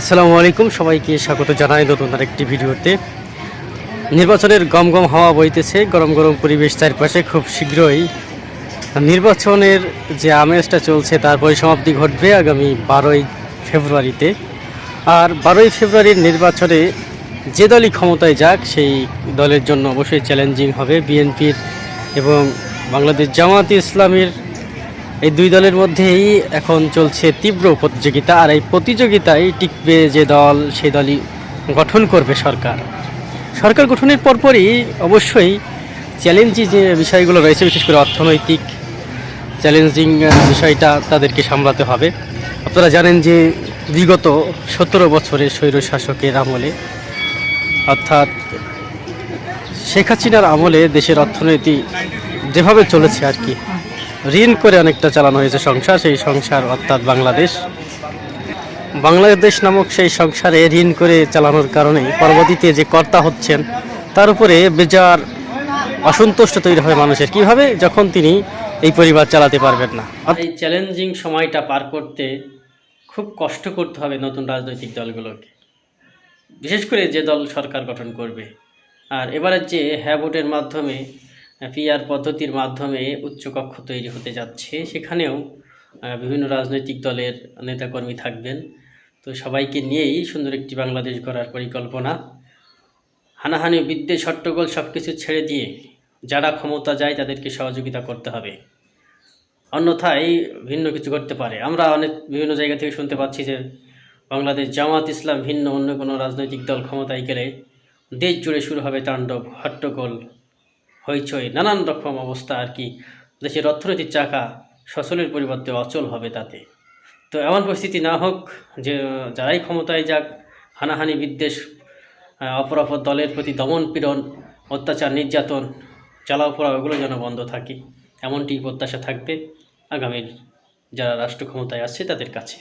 আসসালামু আলাইকুম, সবাইকে স্বাগত জানাই নতুন আরেকটি ভিডিওতে। নির্বাচনের গম গম হাওয়া বইতেছে, গরম গরম পরিবেশ চারপাশে খুব শীঘ্রই। নির্বাচনের যে আমেজটা চলছে, তার পরিসমাপ্তি ঘটবে আগামী বারোই ফেব্রুয়ারিতে। আর বারোই ফেব্রুয়ারির নির্বাচনে যে দলই ক্ষমতায় যাক, সেই দলের জন্য অবশ্যই চ্যালেঞ্জিং হবে বিএনপির এবং বাংলাদেশ জামাত ইসলামীর এই দুই দলের মধ্যেই এখন চলছে তীব্র প্রতিযোগিতা আর এই প্রতিযোগিতায় টিকবে যে দল সেই দলই গঠন করবে সরকার। সরকার গঠনের পরপরই অবশ্যই চ্যালেঞ্জিং যে বিষয়গুলো রয়েছে, বিশেষ করে অর্থনৈতিক চ্যালেঞ্জিং বিষয়টা তাদেরকে সামলাতে হবে। আপনারা জানেন যে বিগত সতেরো বছরের স্বৈর শাসকের আমলে, অর্থাৎ শেখ হাসিনার আমলে দেশের অর্থনীতি যেভাবে চলেছে আর কি ঋণ করে অনেকটা চালানো হয়েছে সংসার, সেই সংসার অর্থাৎ বাংলাদেশ। বাংলাদেশ নামক সেই সংসারে ঋণ করে চালানোর কারণে পরবর্তীতে যে কর্তা হচ্ছেন, তার উপরে বেজার অসন্তুষ্ট তৈরি হয় মানুষের। কীভাবে? যখন তিনি এই পরিবার চালাতে পারবেন না। এই চ্যালেঞ্জিং সময়টা পার করতে খুব কষ্ট করতে হবে নতুন রাজনৈতিক দলগুলোকে। বিশেষ করে যে দল সরকার গঠন করবে। আর এবারের যে হ্যাঁ ভোটের মাধ্যমে পিআর পদ্ধতির মাধ্যমে উচ্চকক্ষ তৈরি হতে যাচ্ছে। সেখানেও বিভিন্ন রাজনৈতিক দলের নেতাকর্মী থাকবেন। তো সবাইকে নিয়েই সুন্দর একটি বাংলাদেশ গড়ার পরিকল্পনা। হানাহানি, বিদ্বেষ, হট্টগোল সব কিছু ছেড়ে দিয়ে যারা ক্ষমতা যায় তাদেরকে সহযোগিতা করতে হবে। অন্যথায় ভিন্ন কিছু করতে পারে। আমরা অনেক বিভিন্ন জায়গা থেকে শুনতে পাচ্ছি যে বাংলাদেশ জামাত ইসলাম ভিন্ন অন্য কোনো রাজনৈতিক দল ক্ষমতায় গেলে দেশ জুড়ে শুরু হবে তাণ্ডব, হট্টগোল। হইচই নানান রকম অবস্থা আর কি। দেশের অর্থনৈতিক চাকা সচলের পরিবর্তে অচল হবে তাতে। তো এমন পরিস্থিতি না হোক যে যারাই ক্ষমতায় যাক হানাহানি বিদ্বেষ আহ, অপরাপর দলের প্রতি দমন পীড়ন অত্যাচার নির্যাতন চালাও পোড়াও ওগুলো যেন বন্ধ থাকে এমনটি প্রত্যাশা থাকবে আগামীর যারা রাষ্ট্র ক্ষমতায় আসছে তাদের কাছে।